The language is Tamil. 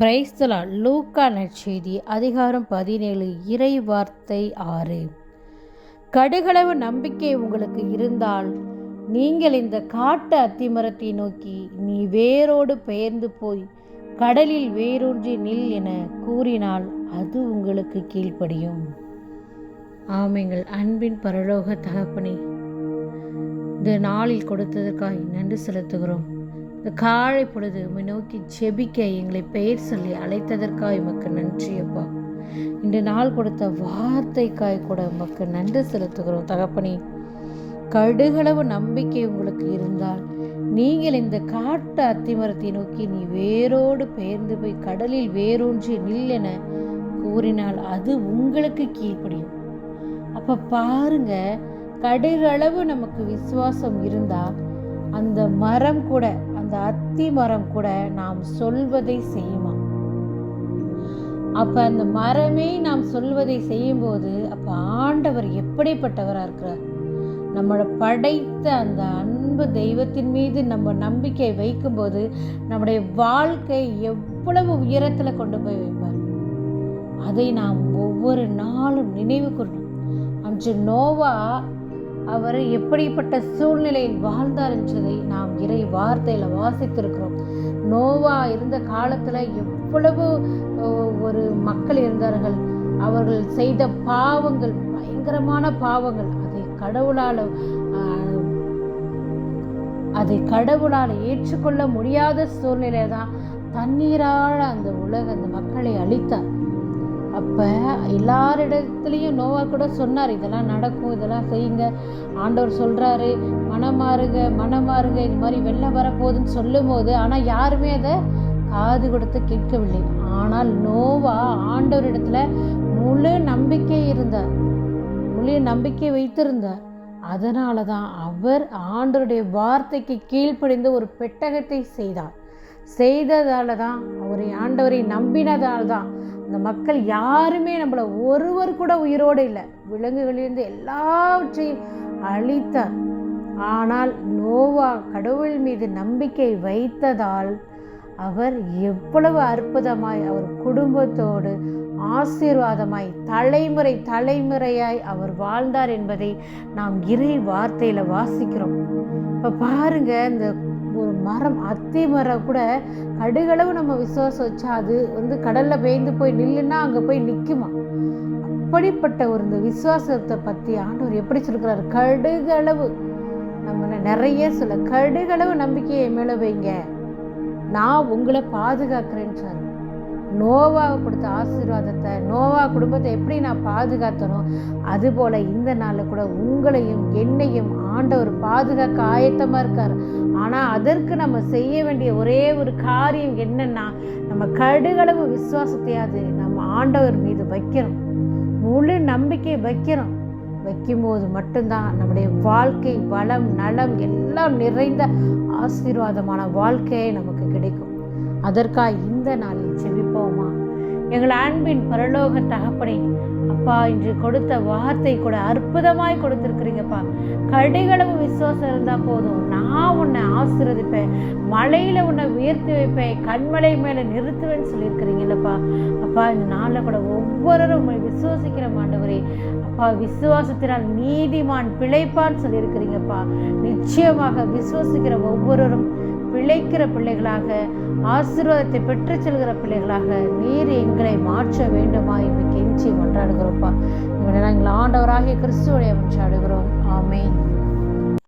பிரைஸ்தலா லூக்கா நற்செய்தி அதிகாரம் பதினேழு இறை வார்த்தை ஆறு. கடுகளவு நம்பிக்கை உங்களுக்கு இருந்தால் நீங்கள் இந்த காட்டு அத்திமரத்தை நோக்கி நீ வேரோடு பெயர்ந்து போய் கடலில் வேரூன்றி நில் என கூறினால் அது உங்களுக்கு கீழ்ப்படியும். ஆமைங்கள். அன்பின் பரலோக தகப்பனே இந்த நாளில் கொடுத்ததற்காக நன்றி செலுத்துகிறோம். இந்த காலை பொழுது உண்மை நோக்கி ஜெபிக்க எங்களை பெயர் சொல்லி அழைத்ததற்காக உமக்கு நன்றி அப்பா. இந்த நாள் கொடுத்த வார்த்தைக்காய் கூட உமக்கு நன்றி செலுத்துகிறோம் தகப்பனி. கடுகளவு நம்பிக்கை உங்களுக்கு இருந்தால் நீங்கள் இந்த காட்டு அத்திமரத்தை நோக்கி நீ வேரோடு பெயர்ந்து போய் கடலில் வேரூன்றி நில் என கூறினால் அது உங்களுக்கு கீழ்ப்படியும். அப்போ பாருங்க கடுகளவு நமக்கு விசுவாசம் இருந்தால் அந்த மரம் கூட அந்த அத்தி மரம் கூட நாம் சொல்வதை செய்யுமா? அப்ப அந்த மரமே நாம் சொல்வதை செய்யும்போது அப்ப ஆண்டவர் எப்படிப்பட்டவரா இருக்கிறார்? நம்மளை படைத்த அந்த அன்பு தெய்வத்தின் மீது நம்ம நம்பிக்கை வைக்கும்போது நம்முடைய வாழ்க்கை எவ்வளவு உயரத்தில் கொண்டு போய் வைப்பார்? அதை நாம் ஒவ்வொரு நாளும் நினைவு கொள்ளணும் அன்று நோவா அவர் எப்படிப்பட்ட சூழ்நிலையில் வாழ்ந்தார் என்பதை நாம் இறை வார்த்தையில் வாசித்திருக்கிறோம். நோவா இருந்த காலத்தில் எவ்வளவு ஒரு மக்கள் இருந்தார்கள். அவர்கள் செய்த பாவங்கள் பயங்கரமான பாவங்கள். அதை கடவுளால் அதை கடவுளால் ஏற்றுக்கொள்ள முடியாத சூழ்நிலை தான் தண்ணீரால் அந்த உலக அந்த மக்களை அழித்தார். அப்போ எல்லாரிடத்துலயும் நோவா கூட சொன்னார் இதெல்லாம் நடக்கும் இதெல்லாம் செய்யுங்க. ஆண்டவர் சொல்கிறாரு மனம் மாறுங்க மனம் மாறுங்க இது மாதிரி வெள்ளம் வரப்போகுதுன்னு சொல்லும் போது ஆனால் யாருமே அதை காது கொடுத்து கேட்கவில்லை. ஆனால் நோவா ஆண்டவரிடத்துல முழு நம்பிக்கை இருந்தார். முழு நம்பிக்கை வைத்திருந்தார். அதனால தான் அவர் ஆண்டவருடைய வார்த்தைக்கு கீழ்ப்படிந்து ஒரு பெட்டகத்தை செய்தார். செய்ததால தான் அவரை ஆண்டவரை நம்பினதால் தான் இந்த மக்கள் யாருமே நம்மளை ஒருவர் கூட உயிரோடு இல்லை. விலங்குகளிலிருந்து எல்லாவற்றையும் அழித்தார். ஆனால் நோவா கடவுள் மீது நம்பிக்கை வைத்ததால் அவர் எவ்வளவு அற்புதமாய் அவர் குடும்பத்தோடு ஆசீர்வாதமாய் தலைமுறை தலைமுறையாய் அவர் வாழ்ந்தார் என்பதை நாம் இறை வார்த்தையில் வாசிக்கிறோம். இப்போ பாருங்க இந்த ஒரு மரம் அத்தி மரம் கூட கடுகளவு நம்ம விசுவாசம் வச்சா அது வந்து கடல்ல பெய்ந்து போய் நில்லுன்னா அங்க போய் நிக்குமா? அப்படிப்பட்ட ஒரு இந்த விசுவாசத்தை பத்தி ஆண்டவர் எப்படி சொல்கிறார் கடுகளவு. நம்ம நிறைய சொல்ல கடுகளவு நம்பிக்கையை மேல வைங்க. நான் உங்களை பாதுகாக்கிறேன்னு சொன்னார். நோவாவை கொடுத்த ஆசீர்வாதத்தை நோவா குடும்பத்தை எப்படி நான் பாதுகாத்தனோ அதுபோல் இந்த நாளில் கூட உங்களையும் என்னையும் ஆண்டவர் பாதுகாக்க ஆயத்தமாக இருக்கார். ஆனால் அதற்கு நம்ம செய்ய வேண்டிய ஒரே ஒரு காரியம் என்னென்னா நம்ம கடுகளவு விசுவாசத்தையாவது நம்ம ஆண்டவர் மீது வைக்கிறோம் முழு நம்பிக்கை வைக்கிறோம் வைக்கும்போது மட்டும்தான் நம்முடைய வாழ்க்கை வளம் நலம் எல்லாம் நிறைந்த ஆசீர்வாதமான வாழ்க்கையை நமக்கு கிடைக்கும். அதற்காக இந்த நாளில் செவிப்போமா எங்கள் அன்பின் பரலோக தகப்பனை அப்பா இன்று கொடுத்த வார்த்தை கூட அற்புதமாய் கொடுத்துருக்குறீங்கப்பா. கடிகளவு விசுவாசம் இருந்தால் போதும். நான் உன்னை ஆசிரதிப்பேன் மலையில் உன்னை உயர்த்தி வைப்பேன். கண்மலை மேலே நிறுத்துவேன்னு சொல்லியிருக்கிறீங்களப்பா அப்பா இந்த நாளில் கூட ஒவ்வொருவரும் உங்களை விசுவாசிக்கிற மாண்டவரே அப்பா விசுவாசத்தினால் நீதிமான் பிழைப்பான்னு சொல்லியிருக்கிறீங்கப்பா. நிச்சயமாக விசுவாசிக்கிற ஒவ்வொருவரும் பிழைக்கிற பிள்ளைகளாக ஆசீர்வாதத்தை பெற்று செல்கிற பிள்ளைகளாக நீர் எங்களை மாற்ற வேண்டுமா என்று கெஞ்சி மன்றாடுகிறோம்ப்பா இவனை நாங்கள் ஆண்டவராகிய கிறிஸ்துவடைய மன்றாடுகிறோம் ஆமே